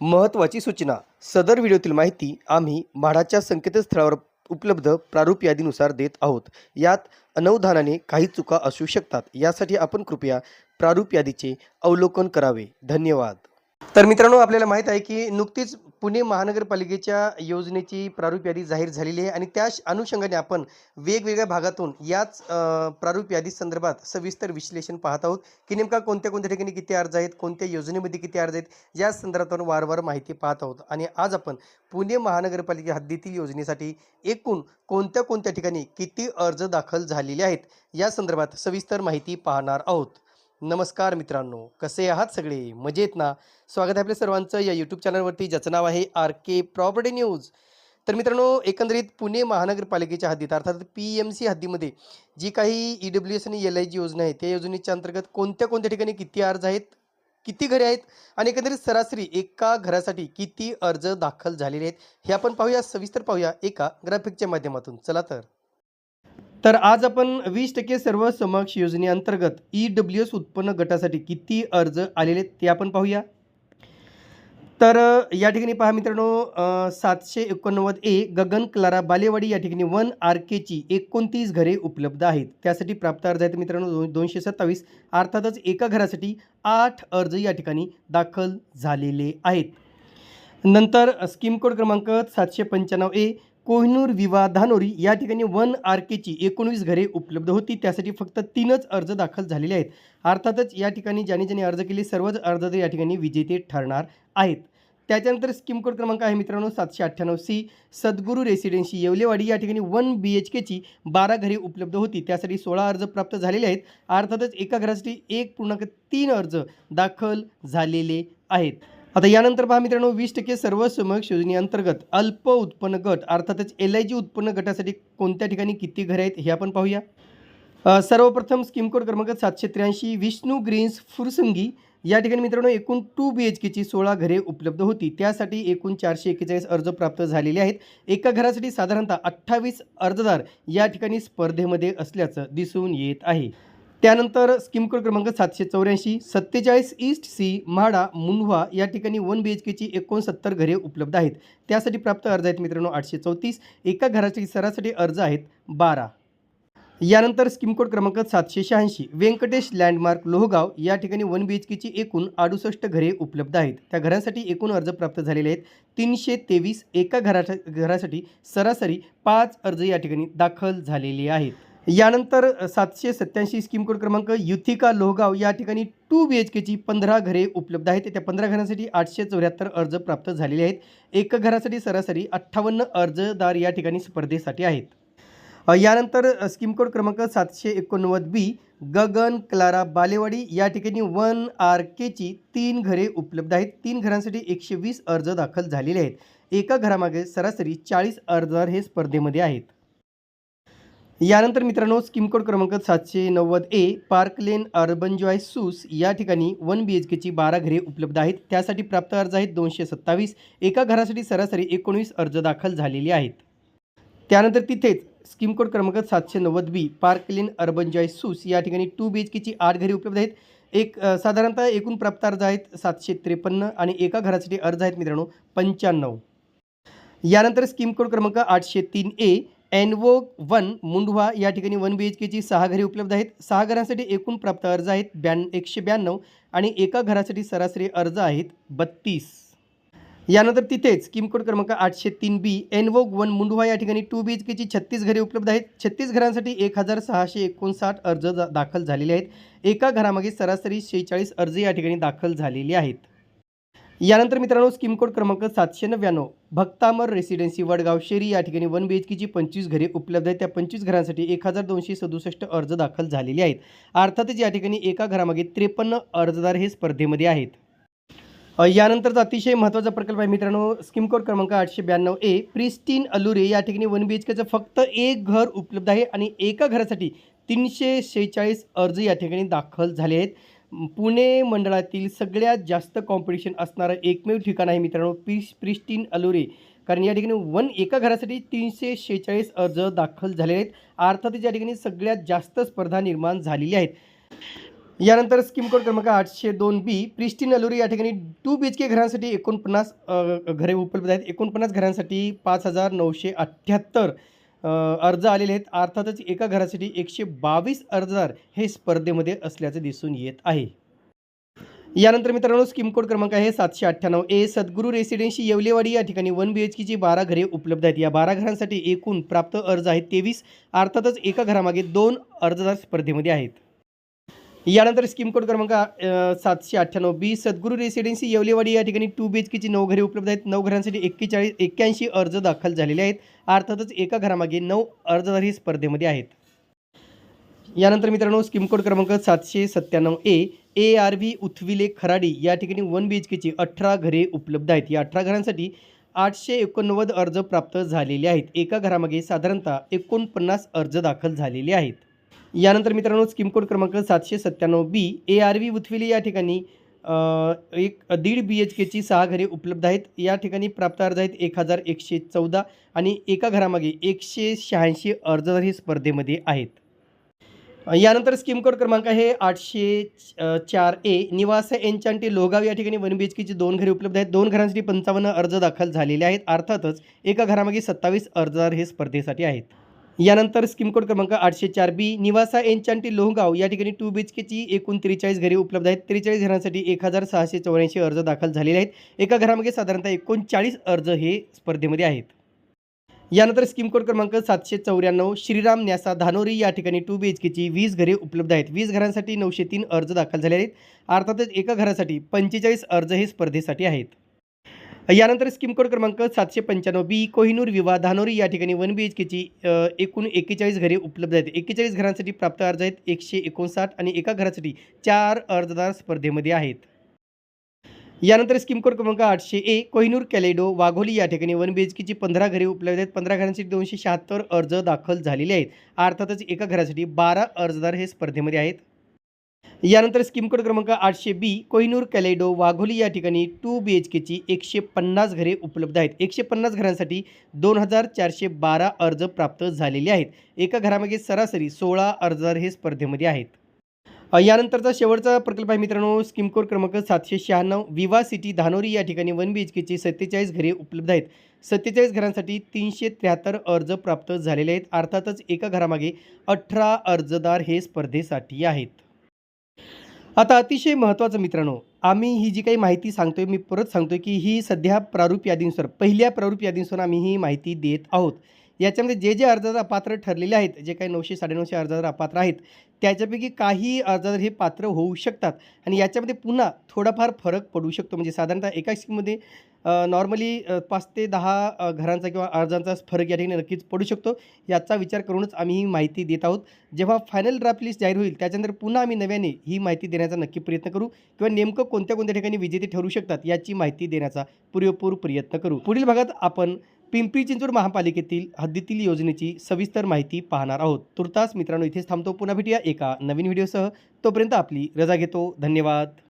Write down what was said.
महत्त्वाची सूचना. सदर व्हिडिओतील माहिती आम्ही म्हाडाच्या संकेतस्थळावर उपलब्ध प्रारूप यादीनुसार देत आहोत. यात अनवधानाने काही चुका असू शकतात. यासाठी आपण कृपया प्रारूप यादीचे अवलोकन करावे. धन्यवाद. तर मित्रांनो आपल्याला माहीत आहे की नुकतीच पुणे महानगरपालिकेच्या योजनेची प्रारूप यादी जाहीर झालेली आहे आणि त्या अनुषंगाने आपण वेगवेगळ्या भागातून याच प्रारूप यादी संदर्भात सविस्तर विश्लेषण पाहत आहोत की नेमका कोणत्या कोणत्या ठिकाणी किती अर्ज आहेत कोणत्या योजनेमध्ये किती अर्ज आहेत या संदर्भातून वारंवार माहिती पाहत आहोत. आणि आज आपण पुणे महानगरपालिका हद्दीतील योजनेसाठी एकूण कोणत्या कोणत्या ठिकाणी किती अर्ज दाखल झालेले आहेत या संदर्भात सविस्तर माहिती पाहणार आहोत. नमस्कार मित्रांनो कसे आहात सगळे? मजेत ना? स्वागत आहे आपल्या सर्वांचं या यूट्यूब चॅनलवरती ज्याचं नाव आहे आर के प्रॉपर्टी न्यूज तर मित्रांनो एकंदरीत पुणे महानगरपालिकेच्या हद्दीत अर्थात पी एम सी हद्दीमध्ये जी काही ई डब्ल्यू एस आणि एल आय जी योजना आहे त्या योजनेच्या अंतर्गत कोणत्या कोणत्या ठिकाणी किती अर्ज आहेत किती घरे आहेत आणि एकंदरीत सरासरी एका घरासाठी किती अर्ज दाखल झालेले आहेत हे आपण पाहूया सविस्तर पाहूया एका ग्राफिकच्या माध्यमातून. चला तर. तर आज आपण वीस टक्के सर्व समक्ष योजनेअंतर्गत ई डब्ल्यू एस उत्पन्न गटासाठी किती अर्ज आलेले आहेत ते आपण पाहूया. तर या ठिकाणी पहा मित्रांनो सातशे एकोणनव्वद ए गगन क्लारा बालेवाडी या ठिकाणी वन आर केची एकोणतीस घरे उपलब्ध आहेत. त्यासाठी प्राप्त अर्ज आहेत मित्रांनो दोन दोनशे सत्तावीस. अर्थातच एका घरासाठी आठ अर्ज या ठिकाणी दाखल झालेले आहेत. नंतर स्कीम कोड क्रमांक सातशे पंच्याण्णव ए कोहिनूर विवा धानोरी या ठिकाणी वन आर केची एकोणवीस घरे उपलब्ध होती. त्यासाठी फक्त तीनच अर्ज दाखल झालेले आहेत. अर्थातच या ठिकाणी ज्याने ज्याने अर्ज केले सर्वच अर्ज या ठिकाणी विजेते ठरणार आहेत. त्याच्यानंतर स्कीम कोड क्रमांक आहे मित्रांनो सातशे अठ्ठ्याण्णव सी. सद्गुरू रेसिडेन्सी येवलेवाडी या ठिकाणी वन बी एच केची बारा घरे उपलब्ध होती. त्यासाठी सोळा अर्ज प्राप्त झालेले आहेत. अर्थातच एका घरासाठी एक पूर्णांक तीन अर्ज दाखल झालेले आहेत. आता यानंतर पहा मित्रांनो वीस टक्के सर्व समक्ष योजनेअंतर्गत अल्प उत्पन्न गट अर्थातच एल आय जी उत्पन्न गटासाठी कोणत्या ठिकाणी किती घरे आहेत हे आपण पाहूया. सर्वप्रथम स्कीम कोड क्रमांक सातशे त्र्याऐंशी विष्णू ग्रीन्स फुरसंगी या ठिकाणी मित्रांनो एकूण टू बी एच केची सोळा घरे उपलब्ध होती. त्यासाठी एकूण चारशे एक्केचाळीस अर्ज प्राप्त झालेले आहेत. एका घरासाठी साधारणतः अठ्ठावीस अर्जदार या ठिकाणी स्पर्धेमध्ये असल्याचं दिसून येत आहे. त्यानंतर स्कीम कोड क्रमांक सातशे चौऱ्याऐंशी सत्तेचाळीस ईस्ट सी म्हाडा मुंढवा या ठिकाणी वन बी एच केची एकोणसत्तर घरे उपलब्ध आहेत. त्यासाठी प्राप्त अर्ज आहेत मित्रांनो आठशे चौतीस एका घरासाठी सरासरी अर्ज आहेत बारा. यानंतर स्कीम कोड क्रमांक सातशे शहाऐंशी व्यंकटेश लँडमार्क लोहगाव या ठिकाणी वन बी एच केची एकूण अडुसष्ट घरे उपलब्ध आहेत. त्या घरांसाठी एकूण अर्ज प्राप्त झालेले आहेत तीनशे तेवीस एका घरा घरासाठी सरासरी पाच अर्ज या ठिकाणी दाखल झालेले आहेत. यानंतर सातशे सत्त्याऐंशी स्कीम कोड क्रमांक युथिका लोहगाव या ठिकाणी टू बी एच केची पंधरा घरे उपलब्ध आहेत. त्या पंधरा घरांसाठी आठशे चौऱ्याहत्तर अर्ज प्राप्त झालेले आहेत. एका घरासाठी सरासरी अठ्ठावन्न अर्जदार या ठिकाणी स्पर्धेसाठी आहेत. यानंतर स्कीम कोड क्रमांक सातशे एकोणनव्वद बी गगन क्लारा बालेवाडी या ठिकाणी वन आर केची तीन घरे उपलब्ध आहेत. तीन घरांसाठी एकशे वीस अर्ज दाखल झालेले आहेत. एका घरामागे सरासरी चाळीस अर्जदार हे स्पर्धेमध्ये आहेत. यानंतर मित्रांनो स्कीम कोड क्रमांक सातशे नव्वद A park lane urban joy Sus या ठिकाणी वन बी एच केची बारा घरे उपलब्ध आहेत. त्यासाठी प्राप्त अर्ज आहेत दोनशे सत्तावीस. एका घरासाठी सरासरी एकोणवीस अर्ज दाखल झालेले आहेत. त्यानंतर तिथेच स्कीम कोड क्रमांक सातशे नव्वद B park lane urban joy Sus या ठिकाणी टू बी एच केची आठ घरे उपलब्ध आहेत. एक साधारणतः एकूण प्राप्त अर्ज आहेत सातशे त्रेपन्न आणि एका घरासाठी अर्ज आहेत मित्रांनो पंच्याण्णव. यानंतर स्कीम कोड क्रमांक आठशे तीन ए एनवो वन मुंडवा या ठिकाणी वन बी एच केची सहा घरे उपलब्ध आहेत. सहा घरांसाठी एकूण प्राप्त अर्ज आहेत. ब्याण एकशे ब्याण्णव आणि एका घरासाठी सरासरी अर्ज आहेत बत्तीस. यानंतर तिथेच किमकोड क्रमांक आठशे तीन बी एनवोग वन मुंडवा या ठिकाणी टू बी एच केची छत्तीस घरे उपलब्ध आहेत. छत्तीस घरांसाठी एक हजार सहाशे एकोणसाठ अर्ज दाखल झालेले आहेत. एका घरामागे सरासरी शेहेचाळीस अर्ज या ठिकाणी दाखल झालेले आहेत. यानंतर मित्रांनो स्कीम कोड क्रमांक सातशे नव्याण्णव भक्तामर रेसिडेन्सी वडगाव शेरी या ठिकाणी वन बी एच केची पंचवीस घरे उपलब्ध आहेत. त्या पंचवीस घरांसाठी एक हजार दोनशे सदुसष्ट अर्ज दाखल झालेले आहेत. अर्थातच या ठिकाणी एका घरामागे त्रेपन्न अर्जदार हे स्पर्धेमध्ये आहेत. यानंतरचा अतिशय महत्त्वाचा प्रकल्प आहे मित्रांनो स्कीम कोड क्रमांक आठशे ब्याण्णव ए प्रिस्टीन अलुरे या ठिकाणी वन बी एच केचं फक्त एक घर उपलब्ध आहे आणि एका घरासाठी तीनशे शेहेचाळीस अर्ज या ठिकाणी दाखल झाले आहेत. पुणे मंडळातील सगळ्यात जास्त कॉम्पिटिशन असणारं एकमेव ठिकाण आहे मित्रांनो प्रिस प्रिस्टीन अलुरे. कारण या ठिकाणी वन एका घरासाठी तीनशे शेहेचाळीस अर्ज दाखल झालेले आहेत. अर्थातच या ठिकाणी सगळ्यात जास्त स्पर्धा निर्माण झालेली आहेत. यानंतर स्कीम कोड क्रमांक आठशे दोन बी प्रिस्टीन नलुरी या ठिकाणी टू बी एच के घरांसाठी एकोणपन्नास घरे उपलब्ध आहेत. एकोणपन्नास घरांसाठी पाच हजार नऊशे अठ्ठ्याहत्तर अर्ज आलेले आहेत. अर्थातच एका घरासाठी एकशे बावीस अर्जदार हे स्पर्धेमध्ये असल्याचं दिसून येत आहे. यानंतर मित्रांनो स्कीम कोड क्रमांक आहे सातशे अठ्ठ्याण्णव ए. सद्गुरू रेसिडेन्सी येवलेवाडी या ठिकाणी वन बी एच केची बारा घरे उपलब्ध आहेत. या बारा घरांसाठी एकूण प्राप्त अर्ज आहेत तेवीस. अर्थातच एका घरामागे दोन अर्जदार स्पर्धेमध्ये आहेत. यानंतर स्कीम कोड क्रमांक सातशे अठ्ठ्याण्णव बी सद्गुरू रेसिडेन्सी येवलेवाडी या ठिकाणी टू बी एच केची नऊ घरे उपलब्ध आहेत. नऊ घरांसाठी एक्केचाळीस एक्क्याऐंशी अर्ज दाखल झालेले आहेत. अर्थातच एका घरामागे नऊ अर्जदार ही स्पर्धेमध्ये आहेत. यानंतर मित्रांनो स्कीम कोड क्रमांक सातशे सत्त्याण्णव ए ए आर व्ही उथविले खराडी या ठिकाणी वन बी एच केची अठरा घरे उपलब्ध आहेत. या अठरा घरांसाठी आठशे एकोणनव्वद अर्ज प्राप्त झालेले आहेत. एका घरामागे साधारणतः एकोणपन्नास अर्ज दाखल झालेले आहेत. यानंतर मित्रांनो स्कीम कोड क्रमांक सातशे सत्त्याण्णव बी ए आर व्ही उथविली. या ठिकाणी एक दीड बी एच केची सहा घरे उपलब्ध आहेत. या ठिकाणी प्राप्त अर्ज आहेत एक हजार एकशे चौदा आणि एका घरामागे एकशे शहाऐंशी अर्जदार हे स्पर्धेमध्ये आहेत. यानंतर स्कीम कोड क्रमांक आहे आठशे चार ए निवास एनचांटी लोगाव. या ठिकाणी वन बी एच केची दोन घरे उपलब्ध आहेत. दोन घरांसाठी पंचावन्न अर्ज दाखल झालेले आहेत. अर्थातच एका घरामागे सत्तावीस अर्जदार हे स्पर्धेसाठी आहेत. यानंतर स्कीम कोड क्रमांक आठशे चार बी निवासा एनचांटी लोहगाव या ठिकाणी टू बी एच केची एकूण त्रेचाळीस घरे उपलब्ध आहेत. त्रेचाळीस घरांसाठी एक हजार सहाशे चौऱ्याऐंशी अर्ज दाखल झालेले आहेत. एका घरामागे साधारणतः एकोणचाळीस अर्ज हे स्पर्धेमध्ये आहेत. यानंतर स्कीम कोड क्रमांक सातशे चौऱ्याण्णव श्रीराम न्यासा धानोरी या ठिकाणी टू बी एच केची वीस घरे उपलब्ध आहेत. वीस घरांसाठी नऊशे तीन अर्ज दाखल झाले आहेत. अर्थातच एका घरासाठी पंचेचाळीस अर्ज हे स्पर्धेसाठी आहेत. यानंतर स्कीम कोड क्रमांक सातशे पंच्याण्णव बी कोहिनूर विवा धानोरी या ठिकाणी वन बी एच केची एकूण एक्केचाळीस घरे उपलब्ध आहेत. एक्केचाळीस घरांसाठी प्राप्त अर्ज आहेत एकशे एकोणसाठ आणि एका घरासाठी चार अर्जदार स्पर्धेमध्ये आहेत. यानंतर स्कीम कोड क्रमांक आठशे ए कोहिनूर कॅलेडो वाघोली या ठिकाणी वन बी एच केची पंधरा घरे उपलब्ध आहेत. पंधरा घरांसाठी दोनशे शहात्तर अर्ज दाखल झालेले आहेत. अर्थातच एका घरासाठी बारा अर्जदार हे स्पर्धेमध्ये आहेत. यानंतर स्कीमकोड क्रमांक आठशे बी कोहिनूर कॅलेडो वाघोली या ठिकाणी टू बी एच केची एकशे पन्नास घरे उपलब्ध आहेत. एकशे पन्नास घरांसाठी दोन हजार चारशे बारा अर्ज प्राप्त झालेले आहेत. एका घरामागे सरासरी सोळा अर्जदार हे स्पर्धेमध्ये आहेत. यानंतरचा शेवटचा प्रकल्प आहे मित्रांनो स्कीमकोड क्रमांक सातशे शहाण्णव विवा सिटी धानोरी या ठिकाणी वन बी एच केची सत्तेचाळीस घरे उपलब्ध आहेत. सत्तेचाळीस घरांसाठी तीनशे त्र्याहत्तर अर्ज प्राप्त झालेले आहेत. अर्थातच एका घरामागे अठरा अर्जदार हे स्पर्धेसाठी आहेत. आता अतिशय महत्त्वाचं मित्रांनो आम्ही ही जी काही माहिती सांगतोय मी परत सांगतोय की ही सध्या प्रारूप यादीनुसार पहिल्या प्रारूप यादीनुसार आम्ही ही माहिती देत आहोत. याच्यामध्ये जे जे अर्जदार अपात्र ठरलेले आहेत जे काही नऊशे साडेनऊशे अर्जदार अपात्र आहेत त्याच्यापैकी काही अर्जदार हे पात्र होऊ शकतात. आणि याच्यामध्ये पुन्हा थोडाफार फरक पडू शकतो. म्हणजे साधारणतः एका स्कीममध्ये नॉर्मली पाच ते दहा घरांचा किंवा अर्जांचा फरक या ठिकाणी नक्कीच पडू शकतो. याचा विचार करूनच आम्ही ही माहिती देत आहोत. जेव्हा फायनल ड्राफ्ट लिस्ट जाहीर होईल त्याच्यानंतर पुन्हा आम्ही नव्याने ही माहिती देण्याचा नक्की प्रयत्न करू किंवा नेमकं कोणत्या कोणत्या ठिकाणी विजेते ठरू शकतात याची माहिती देण्याचा पुरेपूर प्रयत्न करू. पुढील भागात आपण पिंपरी चिंचवड महापालिकेतील हद्दीतील योजनेची सविस्तर माहिती पाहणार आहोत. तुर्तास मित्रांनो इथेच थांबतो. पुन्हा भेटूया एका नवीन व्हिडिओसह. तोपर्यंत आपली रजा घेतो. धन्यवाद.